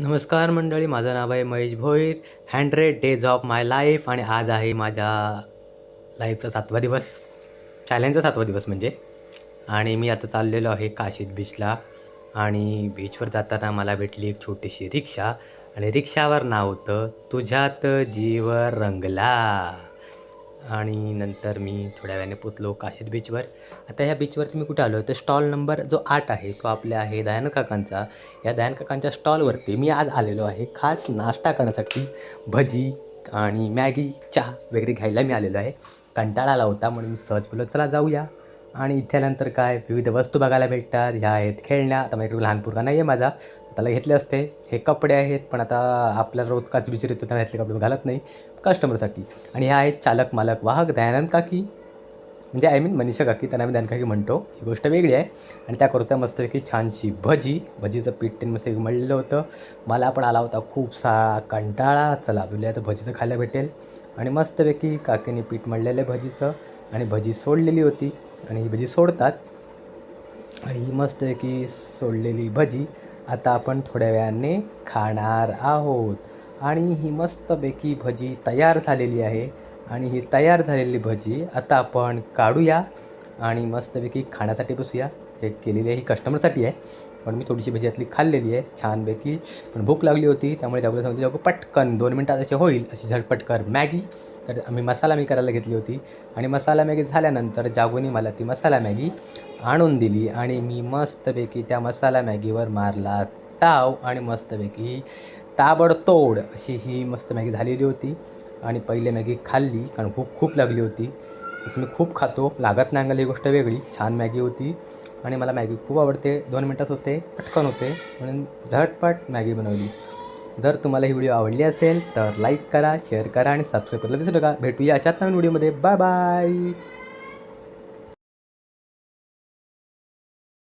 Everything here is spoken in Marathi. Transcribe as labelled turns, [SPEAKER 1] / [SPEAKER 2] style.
[SPEAKER 1] नमस्कार मंडळी माझं नाव आहे Mahesh Bhoir. Hundred days of my life आणि आज आहे माझ्या लाईफचा सातवा दिवस. चॅलेंजचा सातवा दिवस म्हणजे. आणि मी आता चाललेलो आहे काशीद बीचला आणि बीचवर जाताना मला भेटली एक छोटीशी रिक्षा. आणि रिक्षावर नाव होतं तुझ्यात जीव रंगला. आणि नंतर मी थोड्या वेळाने पोचलो काशीद बीचवर आता ह्या बीचवरती मी कुठे आलो तर स्टॉल नंबर जो आठ आहे तो आपल्या आहे दयान काकांचा. या दयान काकांच्या स्टॉलवरती मी आज आलेलो आहे. खास नाश्ता करण्यासाठी भजी आणि मॅगी चहा वगैरे घ्यायला मी आलेलो आहे. कंटाळा आला होता म्हणून मी सहज बोललो चला जाऊया. आणि इथे आल्यानंतर काय? विविध वस्तू बघायला भेटतात ह्या आहेत खेळण्या. आता माझ्याकडे लहान पोरगा नाही आहे माझा. त्याला घेतले असते. हे कपडे आहेत पण आता आपल्याला रोज काच विचार येतो त्यांना घातले कपडे घालत नाही. कस्टमरसाठी. आणि ह्या आहेत चालक मालक वाहक दयानंद काकी. म्हणजे आय मीन मनीषा काकी त्यांना आम्ही दयानंद काकी म्हणतो. ही गोष्ट वेगळी आहे. आणि त्या करूचा मस्तपैकी छानशी भजी. भजीचं पीठ ते मस्त मळलेलं होतं. मला पण आला होता खूप सा कंटाळा. चला बोलूया तर भजीचं खायला भेटेल. आणि मस्तपैकी काकीने पीठ मळलेलं आहे भजीचं. आणि भजी सोडलेली होती. आणि ही भजी सोडतात. आणि ही मस्तपैकी सोडलेली भजी. आता आपण थोड्या वेळाने खाणार आहोत. आणि ही मस्तपैकी भजी तयार झालेली आहे. आणि ही तयार झालेली भजी आता आपण काढूया आणि मस्तपैकी खाण्यासाठी बसूया. हे केलेली आहे ही कस्टमरसाठी आहे. पण मी थोडीशी भजी यातली खाल्लेली आहे छानपैकी पण भूक लागली होती त्यामुळे जागोला सांगितलं जागो पटकन दोन मिनटात असे होईल अशी झटपट कर मॅगी. तर आम्ही मसाला मी करायला घेतली होती. आणि मसाला मॅगी झाल्यानंतर जागोनी मला ती मसाला मॅगी आणून दिली. आणि मी मस्तपैकी त्या मसाला मॅगीवर मारला ताव आणि मस्तपैकी ताबडतोड अशी ही मस्त मॅगी झालेली होती. आणि पहिले मॅगी खाल्ली कारण खूप खूप लागली होती. तसं मी खूप खातो लागत नाही अंगाला ही गोष्ट वेगळी. छान मॅगी होती. आणि मला मॅगी खूप आवडते. दोन मिनटात होते पटकन होते. म्हणून झटपट मॅगी बनवली. जर तुम्हाला ही व्हिडिओ आवडली असेल तर लाईक करा शेअर करा आणि सबस्क्राईब करायला विसरू नका. भेटूया अशाच नवीन व्हिडिओमध्ये. Bye bye.